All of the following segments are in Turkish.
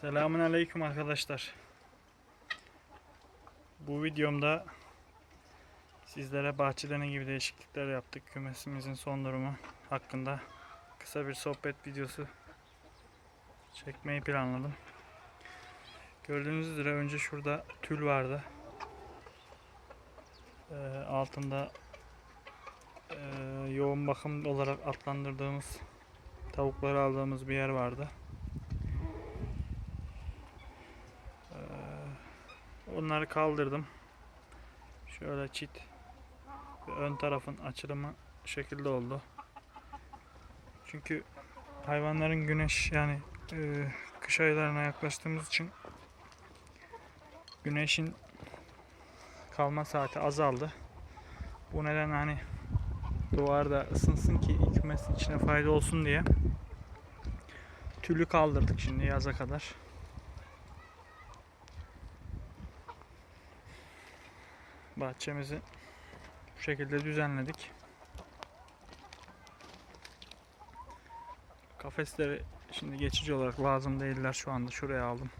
Selamun Aleyküm arkadaşlar. Bu videomda sizlere bahçede ne gibi değişiklikler yaptık, kümesimizin son durumu hakkında kısa bir sohbet videosu çekmeyi planladım. Gördüğünüz üzere önce şurada tül vardı. Ee, altında e, yoğun bakım olarak adlandırdığımız tavukları aldığımız bir yer vardı. Onları kaldırdım. Şöyle çit ve ön tarafın açılımı şekilde oldu. Çünkü hayvanların güneş yani e, kış aylarına yaklaştığımız için güneşin kalma saati azaldı. Bu nedenle hani duvarda ısınsın ki kümesin içine fayda olsun diye tülü kaldırdık şimdi yaza kadar. Bahçemizi bu şekilde düzenledik. Kafesleri şimdi geçici olarak lazım değiller şu anda şuraya aldım.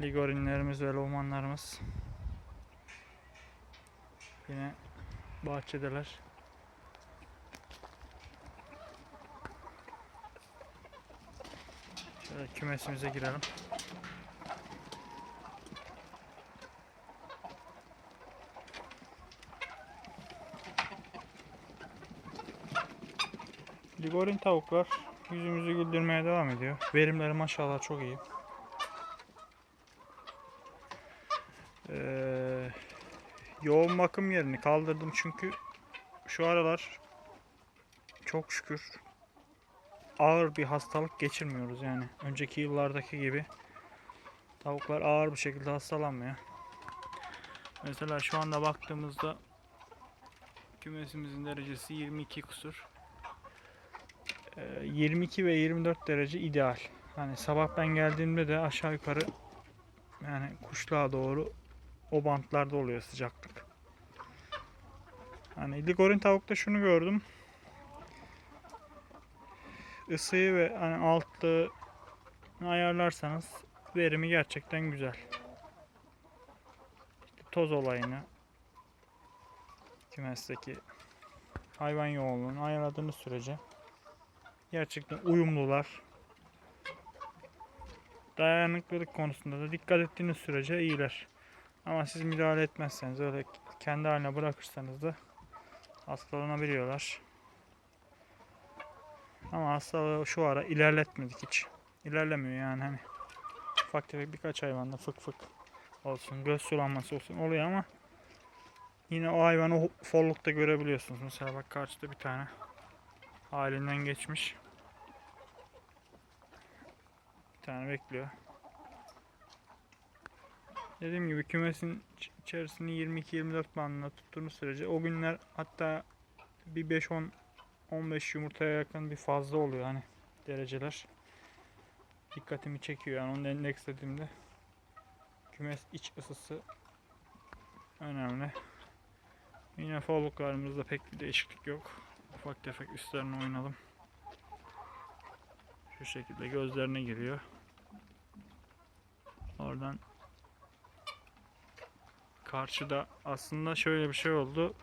Ligorinlerimiz ve lomanlarımız yine bahçedeler. Şöyle kümesimize girelim. Ligorin tavuklar yüzümüzü güldürmeye devam ediyor. Verimleri maşallah çok iyi. Ee, yoğun bakım yerini kaldırdım çünkü şu aralar çok şükür ağır bir hastalık geçirmiyoruz yani. Önceki yıllardaki gibi tavuklar ağır bir şekilde hastalanmıyor. Mesela şu anda baktığımızda kümesimizin derecesi 22 kusur. Ee, 22 ve 24 derece ideal. Hani sabah ben geldiğimde de aşağı yukarı yani kuşluğa doğru o bantlarda oluyor sıcaklık. Hani ligorin tavukta şunu gördüm. Isıyı ve hani altlığı ayarlarsanız verimi gerçekten güzel. İşte toz olayını kümesteki hayvan yoğunluğunu ayarladığınız sürece gerçekten uyumlular. Dayanıklılık konusunda da dikkat ettiğiniz sürece iyiler. Ama siz müdahale etmezseniz öyle kendi haline bırakırsanız da hastalanabiliyorlar. Ama hastalığı şu ara ilerletmedik hiç. İlerlemiyor yani hani. Ufak tefek birkaç hayvanda fık fık olsun, göz sulanması olsun oluyor ama yine o hayvanı follukta görebiliyorsunuz. Mesela bak karşıda bir tane halinden geçmiş. Bir tane bekliyor. Dediğim gibi kümesin iç- içerisini 22-24 bandında tuttuğunuz sürece o günler hatta bir 5-10 15 yumurtaya yakın bir fazla oluyor hani dereceler. Dikkatimi çekiyor yani onu endekslediğimde kümes iç ısısı önemli. Yine folluklarımızda pek bir değişiklik yok. Ufak tefek üstlerine oynalım. Şu şekilde gözlerine giriyor. Oradan karşıda aslında şöyle bir şey oldu.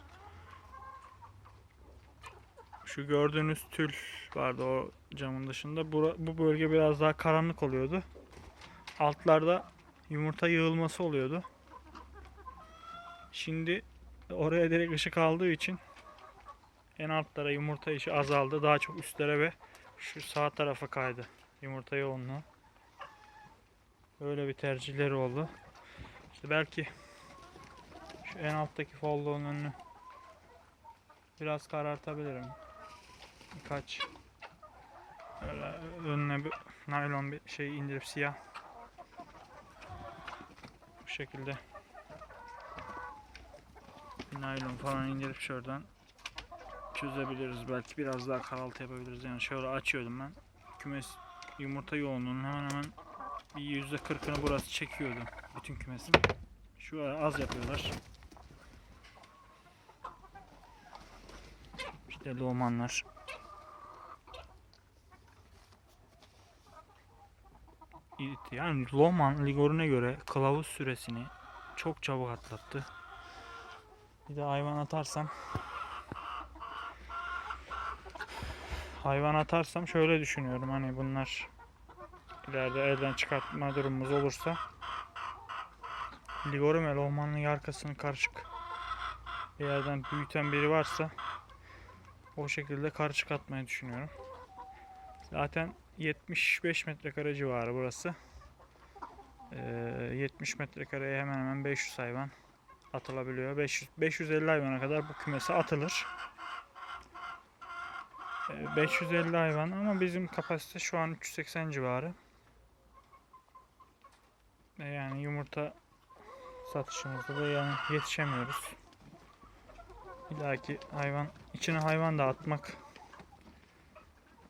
Şu gördüğünüz tül vardı o camın dışında. Bura- bu bölge biraz daha karanlık oluyordu. Altlarda yumurta yığılması oluyordu. Şimdi oraya direkt ışık aldığı için en altlara yumurta işi azaldı. Daha çok üstlere ve şu sağ tarafa kaydı yumurta yoğunluğu. Böyle bir tercihleri oldu. İşte belki şu en alttaki folloğun önünü biraz karartabilirim. Birkaç böyle önüne bir naylon bir şey indirip siyah bu şekilde bir naylon falan indirip şuradan çözebiliriz. Belki biraz daha karaltı yapabiliriz. Yani şöyle açıyordum ben. Kümes yumurta yoğunluğunun hemen hemen bir yüzde kırkını burası çekiyordu. Bütün kümesin. Şu ara az yapıyorlar. İşte loğmanlar. Yani Loman Ligor'una göre kılavuz süresini çok çabuk atlattı. Bir de hayvan atarsam hayvan atarsam şöyle düşünüyorum hani bunlar ileride elden çıkartma durumumuz olursa Ligorum ve Lohman'ın arkasını karışık bir yerden büyüten biri varsa o şekilde karışık atmayı düşünüyorum. Zaten 75 metrekare civarı burası. Ee, 70 metrekareye hemen hemen 500 hayvan atılabiliyor. 500 550 hayvana kadar bu kümese atılır. Ee, 550 hayvan ama bizim kapasite şu an 380 civarı. Yani yumurta satışımızda da yani yetişemiyoruz. İlla ki hayvan içine hayvan da atmak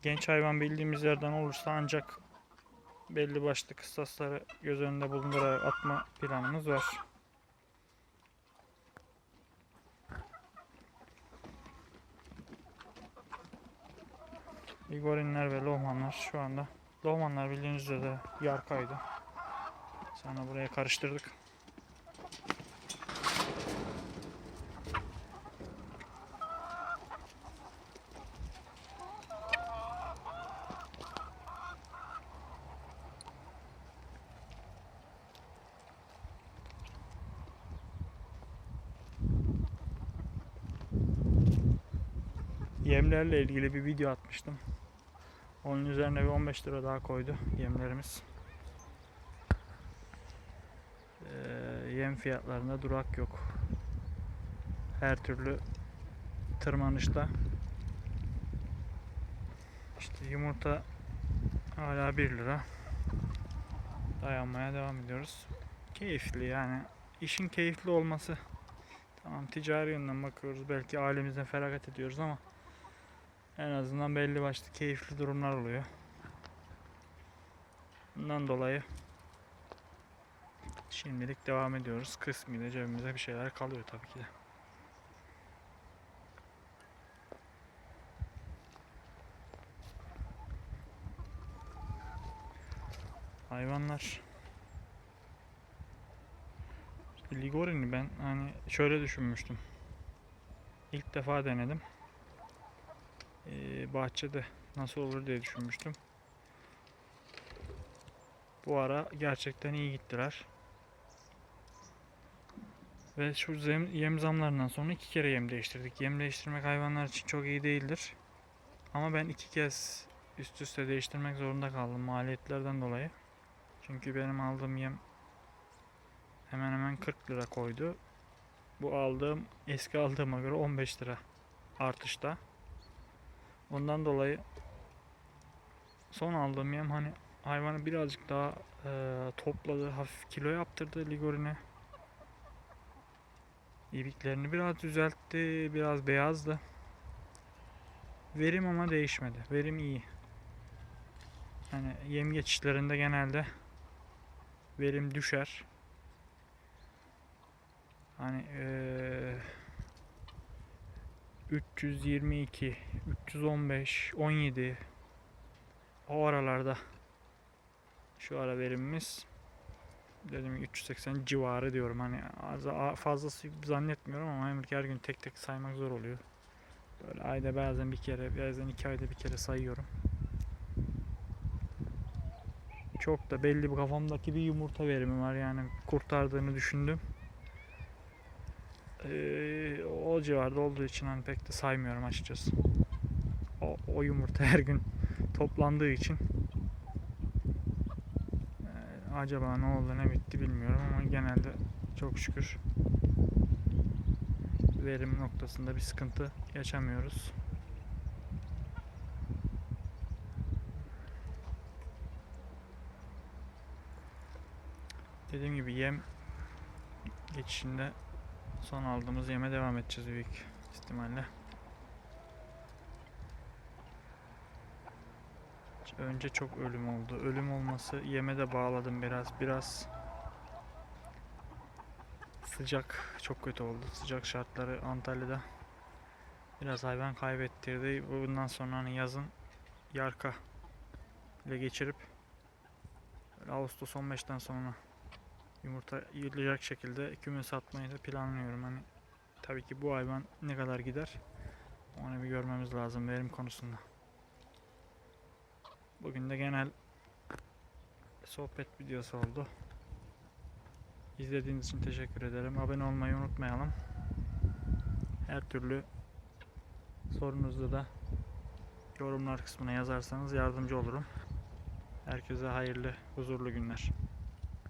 genç hayvan bildiğimiz yerden olursa ancak belli başlı kıstasları göz önünde bulundurarak atma planımız var. Igorinler ve Lohmanlar şu anda. Lohmanlar bildiğiniz üzere yarkaydı. Sonra buraya karıştırdık. Yemlerle ilgili bir video atmıştım. Onun üzerine bir 15 lira daha koydu yemlerimiz. Ee, yem fiyatlarında durak yok. Her türlü tırmanışta. İşte yumurta hala 1 lira. Dayanmaya devam ediyoruz. Keyifli yani. işin keyifli olması. Tamam ticari yönden bakıyoruz. Belki ailemizden feragat ediyoruz ama en azından belli başlı keyifli durumlar oluyor. Bundan dolayı şimdilik devam ediyoruz. Kısmıyla cebimize bir şeyler kalıyor tabii ki de. Hayvanlar Ligorin'i ben hani şöyle düşünmüştüm. İlk defa denedim e, bahçede nasıl olur diye düşünmüştüm. Bu ara gerçekten iyi gittiler. Ve şu zem, yem zamlarından sonra iki kere yem değiştirdik. Yem değiştirmek hayvanlar için çok iyi değildir. Ama ben iki kez üst üste değiştirmek zorunda kaldım maliyetlerden dolayı. Çünkü benim aldığım yem hemen hemen 40 lira koydu. Bu aldığım eski aldığıma göre 15 lira artışta. Ondan dolayı son aldığım yem hani hayvanı birazcık daha e, topladı, hafif kilo yaptırdı ligorine. İbiklerini biraz düzeltti, biraz beyazdı. Verim ama değişmedi. Verim iyi. Hani yem geçişlerinde genelde verim düşer. Hani eee 322, 315, 17 o aralarda şu ara verimimiz dedim 380 civarı diyorum hani az fazlası zannetmiyorum ama hem her gün tek tek saymak zor oluyor. Böyle ayda bazen bir kere, bazen iki ayda bir kere sayıyorum. Çok da belli bir kafamdaki bir yumurta verimi var yani kurtardığını düşündüm. Ee, o civarda olduğu için hani pek de saymıyorum açıkçası. O, o yumurta her gün toplandığı için acaba ne oldu ne bitti bilmiyorum ama genelde çok şükür verim noktasında bir sıkıntı yaşamıyoruz. Dediğim gibi yem geçişinde son aldığımız yeme devam edeceğiz büyük ihtimalle. Önce çok ölüm oldu. Ölüm olması yeme de bağladım biraz. Biraz sıcak çok kötü oldu. Sıcak şartları Antalya'da biraz hayvan kaybettirdi. Bundan sonra hani yazın yarka ile geçirip Ağustos 15'ten sonra yumurta yiyecek şekilde küme satmayı da planlıyorum. Hani tabii ki bu hayvan ne kadar gider onu bir görmemiz lazım verim konusunda. Bugün de genel sohbet videosu oldu. İzlediğiniz için teşekkür ederim. Abone olmayı unutmayalım. Her türlü sorunuzu da yorumlar kısmına yazarsanız yardımcı olurum. Herkese hayırlı, huzurlu günler.